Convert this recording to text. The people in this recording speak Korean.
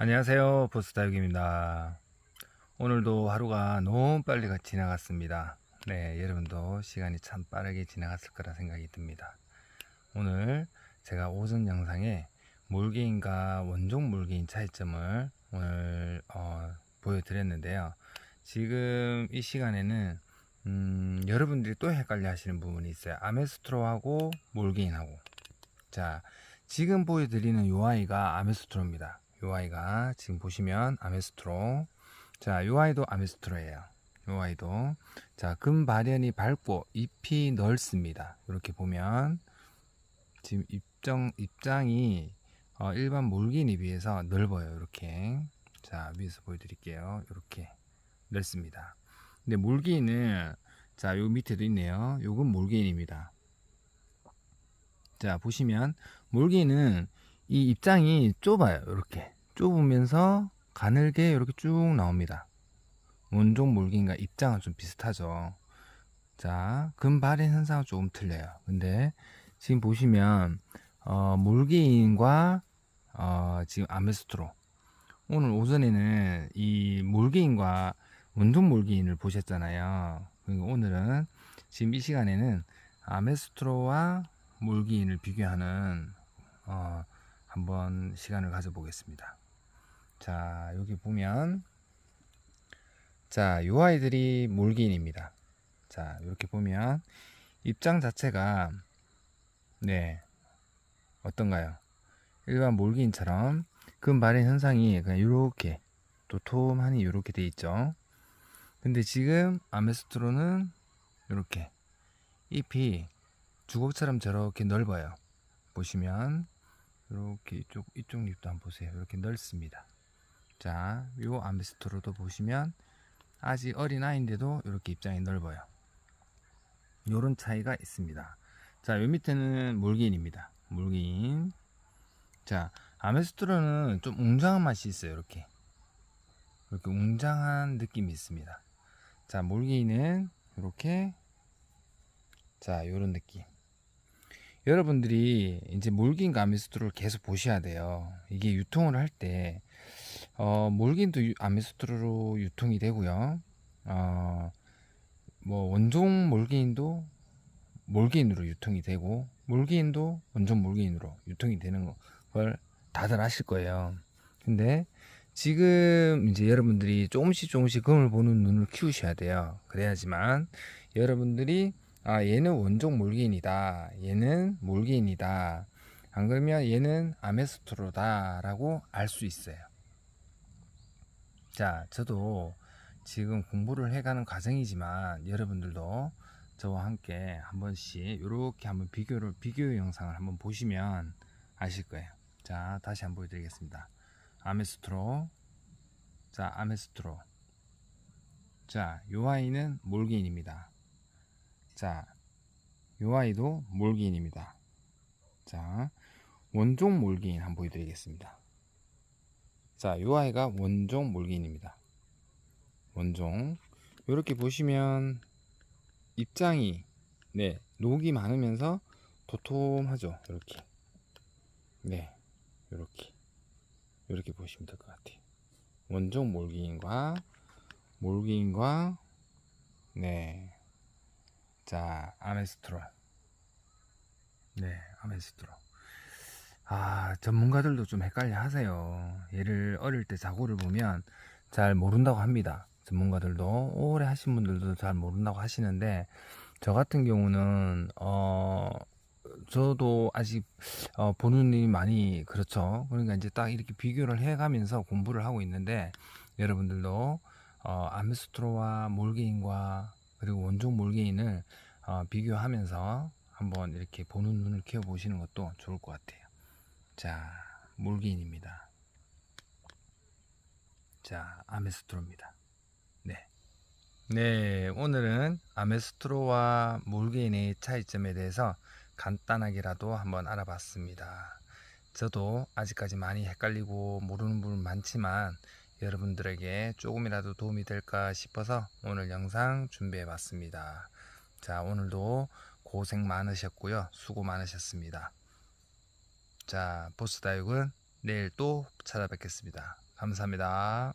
안녕하세요. 보스다육입니다. 오늘도 하루가 너무 빨리 지나갔습니다. 네 여러분도 시간이 참 빠르게 지나갔을 거라 생각이 듭니다. 오늘 제가 오전 영상에 몰개인과 원종 몰개인 차이점을 오늘 어, 보여드렸는데요. 지금 이 시간에는 음, 여러분들이 또 헷갈려 하시는 부분이 있어요. 아메스트로하고 몰개인하고. 자 지금 보여드리는 요 아이가 아메스트로입니다. 요 아이가 지금 보시면 아메스트로. 자, 요 아이도 아메스트로예요. 요 아이도. 자, 금 발연이 밝고 잎이 넓습니다. 이렇게 보면 지금 입장 입장이 어, 일반 몰기인에 비해서 넓어요. 이렇게. 자, 위에서 보여드릴게요. 이렇게 넓습니다. 근데 몰기인은 자, 요 밑에도 있네요. 요건 몰기인입니다. 자 보시면 몰기는 이 입장이 좁아요 이렇게. 좁으면서 가늘게 이렇게 쭉 나옵니다. 원종 몰기인과 입장은 좀 비슷하죠. 자 금발의 현상은 조금 틀려요. 근데 지금 보시면 어, 몰기인과 어, 지금 아메스트로. 오늘 오전에는 이 몰기인과 원종 몰기인을 보셨잖아요. 그리고 오늘은 지금 이 시간에는 아메스트로와 몰기인을 비교하는 어, 한번 시간을 가져보겠습니다. 자 여기 보면 자 요 아이들이 몰기인입니다. 자 이렇게 보면 입장 자체가 네 어떤가요? 일반 몰기인처럼 금발의 현상이 그냥 이렇게 도톰하니 이렇게 돼 있죠. 근데 지금 아메스트로는 이렇게 잎이 주걱처럼 저렇게 넓어요. 보시면 이렇게 이쪽 이쪽 잎도 한번 보세요. 이렇게 넓습니다. 자, 요 아메스토로도 보시면 아직 어린 아이인데도 이렇게 입장이 넓어요. 요런 차이가 있습니다. 자, 요 밑에는 몰기인입니다. 몰기인. 자, 아메스토로는 좀 웅장한 맛이 있어요. 이렇게. 이렇게 웅장한 느낌이 있습니다. 자, 몰기인은 이렇게 자, 요런 느낌. 여러분들이 이제 몰긴 아미스트를 계속 보셔야 돼요. 이게 유통을 할 때, 어, 몰긴도 아미스트로 유통이 되고요. 어, 뭐, 원종 몰기인도 몰기인으로 유통이 되고, 몰기인도 원종 몰기인으로 유통이 되는 걸 다들 아실 거예요. 근데 지금 이제 여러분들이 조금씩 조금씩 금을 보는 눈을 키우셔야 돼요. 그래야지만 여러분들이 아 얘는 원종 몰기인이다. 얘는 몰기인이다. 안 그러면 얘는 아메스트로다 라고 알 수 있어요. 자 저도 지금 공부를 해가는 과정이지만 여러분들도 저와 함께 한 번씩 이렇게 한번 비교를 비교 영상을 한번 보시면 아실 거예요. 자 다시 한번 보여드리겠습니다. 아메스트로. 자 아메스트로. 자 요 아이는 몰기인입니다 자, 요 아이도 몰기인입니다. 자, 원종 몰기인 한번 보여드리겠습니다. 자, 요 아이가 원종 몰기인입니다. 원종. 이렇게 보시면 입장이 네 녹이 많으면서 도톰하죠. 이렇게. 네, 이렇게 이렇게 보시면 될 것 같아요. 원종 몰기인과 몰기인과 네 자, 아메스트로. 네, 아메스트로. 아, 전문가들도 좀 헷갈려 하세요. 얘를 어릴 때 자고를 보면 잘 모른다고 합니다. 전문가들도 오래 하신 분들도 잘 모른다고 하시는데 저 같은 경우는 어 저도 아직 어, 보는 일이 많이 그렇죠. 그러니까 이제 딱 이렇게 비교를 해가면서 공부를 하고 있는데 여러분들도 어, 아메스트로와 몰게인과 그리고 원종 몰개인을 어, 비교하면서 한번 이렇게 보는 눈을 키워 보시는 것도 좋을 것 같아요. 자, 몰개인입니다. 자, 아메스트로입니다. 네. 네, 오늘은 아메스트로와 몰개인의 차이점에 대해서 간단하게라도 한번 알아봤습니다. 저도 아직까지 많이 헷갈리고 모르는 부분 많지만 여러분들에게 조금이라도 도움이 될까 싶어서 오늘 영상 준비해 봤습니다. 자, 오늘도 고생 많으셨고요. 수고 많으셨습니다. 자, 보스 다육은 내일 또 찾아뵙겠습니다. 감사합니다.